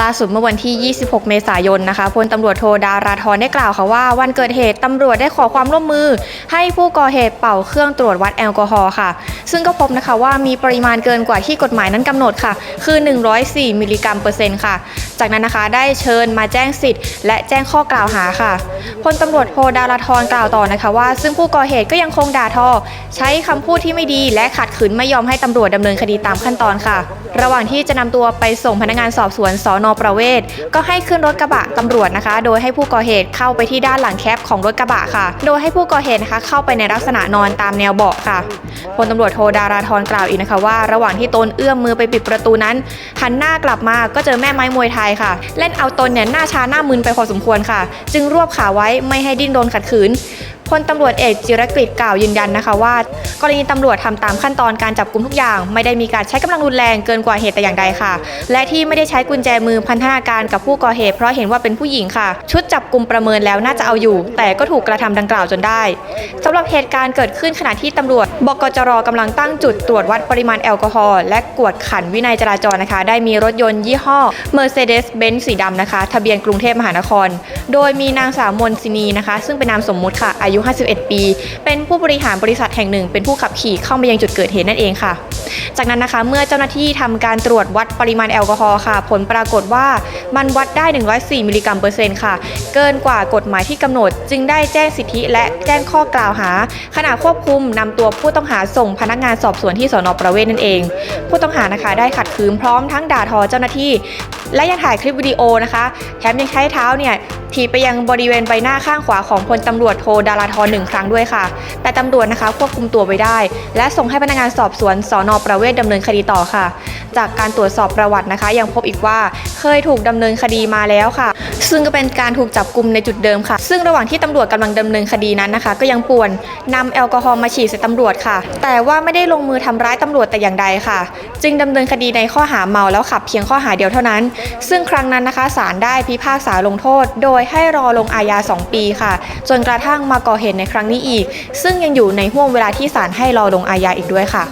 ล่าสุดเมื่อวันที่ 26 เมษายนนะคะพลตำรวจโทดาราธรได้กล่าวค่ะว่า วันเกิดเหตุตำรวจได้ขอความร่วมมือ ให้ผู้ก่อเหตุเป่าเครื่องตรวจวัดแอลกอฮอล์ค่ะ ซึ่งก็พบนะคะว่ามีปริมาณเกินกว่าที่กฎหมายนั้นกำหนดค่ะ คือ 104 มิลลิกรัมเปอร์เซ็นต์ค่ะ จากนั้นนะคะได้เชิญมาแจ้งสิทธิ์และแจ้งข้อกล่าวหาค่ะพลตำรวจโทดาราธรกล่าวต่อนะคะว่า ซึ่งผู้ก่อเหตุก็ยังคงด่าทอ ใช้คำพูดที่ไม่ดีและขัดขืนไม่ยอมให้ตำรวจดำเนินคดีตามขั้นตอนค่ะ ระหว่างที่จะนำตัวไปส่งพนักงานสอบสวนสอนอประเวศ ก็ให้ขึ้นรถกระบะตำรวจนะคะ โดยให้ผู้ก่อเหตุเข้าไปที่ด้านหลังแคปของรถกระบะค่ะ โดยให้ผู้ก่อเหตุนะคะเข้าไปในลักษณะนอนตามแนวเบาะค่ะพลตำรวจโทดาราธรกล่าวอีกนะคะว่า ระหว่างที่ตนเอื้อมมือไปปิดประตูนั้น หันหน้ากลับมาก็เจอแม่ไม้มวยไทยค่ะ เล่นเอาตนเนี่ยหน้าชาหน้ามึนไปพอสมควรค่ะ จึงรวบขาไว้ไม่ให้ดิ้นรนขัดขืน พลตำรวจเอกจิรกฤตกล่าวยืนยันนะคะว่า กรณีตำรวจทำตามขั้นตอนการจับกลุมทุกอย่าง ไม่ได้มีการใช้กำลังรุนแรงเกินกว่าเหตุแต่อย่างใดค่ะ และที่ไม่ได้ใช้กุญแจมือพันธนาการกับผู้ก่อเหตุเพราะเห็นว่าเป็นผู้หญิงค่ะ ชุดจับกลุมประเมินแล้วน่าจะเอาอยู่ แต่ก็ถูกกระทำดังกล่าวจนได้สำหรับเหตุการณ์เกิดขึ้นขณะที่ตำรวจบกจรกำลังตั้งจุดตรวจวัดปริมาณแอลกอฮอล์และกวดขันวินัยจราจรนะคะ ได้มีรถยนต์ยี่ห้อ Mercedes-Benz สีดำนะคะ ทะเบียนกรุงเทพมหานคร โดยมีนางสาวมนซินีนะคะ ซึ่งเป็นนามสมมุติค่ะอายุยุ 51 ปี เป็นผู้บริหารบริษัทแห่งหนึ่ง เป็นผู้ขับขี่เข้ามายังจุดเกิดเหตุนั่นเองค่ะ จากนั้นนะคะเมื่อเจ้าหน้าที่ทำการตรวจวัดปริมาณแอลกอฮอล์ค่ะ ผลปรากฏว่ามันวัดได้ 104 มิลลิกรัมเปอร์เซ็นต์ค่ะ เกินกว่ากฎหมายที่กำหนด จึงได้แจ้งสิทธิและแจ้งข้อกล่าวหา ขณะควบคุมนำตัวผู้ต้องหาส่งพนักงานสอบสวนที่สนประเวศนั่นเอง ผู้ต้องหานะคะได้ขัดขืนพร้อมทั้งด่าทอเจ้าหน้าที่ และยังถ่ายคลิปวิดีโอนะคะแถมยังใช้เท้าเนี่ยถีบไปยังบริเวณใบหน้าข้างขวาของพลตำรวจโทดาราทรหนึ่งครั้งด้วยค่ะ แต่ตำรวจนะคะควบคุมตัวไว้ได้ และส่งให้พนักงานสอบสวนสอนอประเวศดำเนินคดีต่อค่ะ จากการตรวจสอบประวัตินะคะ ยังพบอีกว่าเคยถูกดำเนินคดีมาแล้วค่ะ ซึ่งก็เป็นการถูกจับกลุ่มในจุดเดิมค่ะ ซึ่งระหว่างที่ตำรวจกำลังดำเนินคดีนั้นนะคะ ก็ยังป่วนนำแอลกอฮอล์มาฉีดใส่ตำรวจค่ะ แต่ว่าไม่ได้ลงมือทำร้ายตำรวจแต่อย่างใดค่ะ จึงดำเนินคดีในข้อหาเมาแล้วขับเพียงข้อหาเดียวเท่านั้น ซึ่งครั้งนั้นนะคะศาลได้พิพากษาลงโทษ โดยให้รอลงอาญา 2 ปีค่ะ จนกระทั่งมาก่อเหตุในครั้งนี้อีก ซึ่งยังอยู่ในห่วงเวลาที่ศาลให้รอลงอาญาอีกด้วยค่ะ